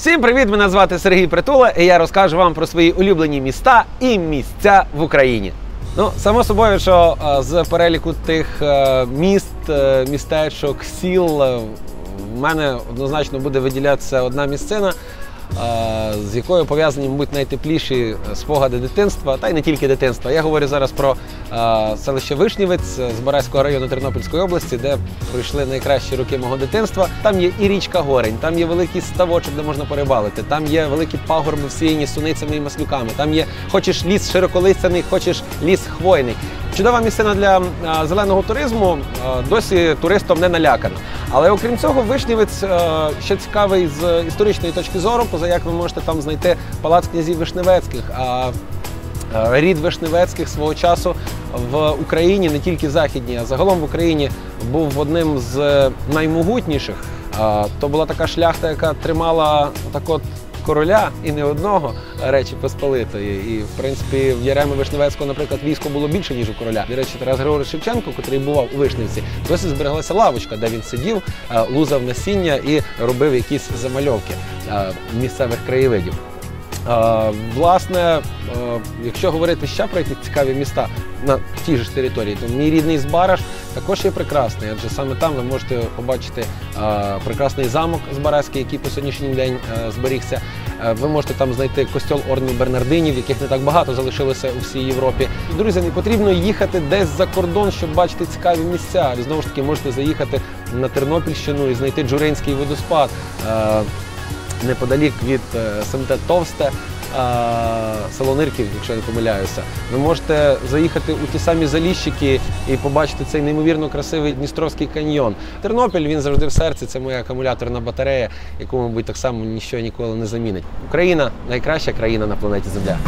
Всім привіт! Мене звати Сергій Притула, і я розкажу вам про свої улюблені міста і місця в Україні. Ну, само собою, що е, з переліку тих е, міст, е, містечок, сіл в мене однозначно буде виділятися одна місцина, з якою пов'язані, мабуть, найтепліші спогади дитинства, та й не тільки дитинства. Я говорю зараз про е, селище Вишнівець з Бараського району Тернопільської області, де пройшли найкращі роки мого дитинства. Там є і річка Горень, там є великий ставочок, де можна порибалити, там є великі пагорби всіяні суницями і маслюками. Там є хочеш ліс широколистяний, хочеш ліс хвойний. Чудова місцина для зеленого туризму досі туристом не налякана. Але окрім цього, Вишнівець ще цікавий з історичної точки зору, поза як ви можете там знайти палац князів Вишневецьких. А Рід Вишневецьких свого часу в Україні, не тільки західній, а загалом в Україні був одним з наймогутніших. То була така шляхта, яка тримала так от короля і не одного Речі Посполитої. І в принципі в Яреми Вишневецького, наприклад, військо було більше, ніж у короля. До речі, Тарас Григорович Шевченко, який бував у Вишневці, досі збереглася лавочка, де він сидів, е, лузав насіння і робив якісь замальовки е, місцевих краєвидів. Е, Власне, якщо говорити ще про ті цікаві міста на тій ж території, то мій рідний Збараж також є прекрасний, адже саме там ви можете побачити прекрасний замок з Збаразький, який по сьогоднішній день е, зберігся. Е, Ви можете там знайти костьол ордену Бернардинів, яких не так багато залишилося у всій Європі. Друзі, не потрібно їхати десь за кордон, щоб бачити цікаві місця. Знову ж таки можете заїхати на Тернопільщину і знайти Джуринський водоспад. Е, неподалік від СМТ Товсте, село якщо не помиляюся. Ви можете заїхати у ті самі Заліщики і побачити цей неймовірно красивий Дністровський каньйон. Тернопіль він завжди в серці. Це моя акумуляторна батарея, яку, мабуть, так само ніщо ніколи не замінить. Україна найкраща країна на планеті Земля.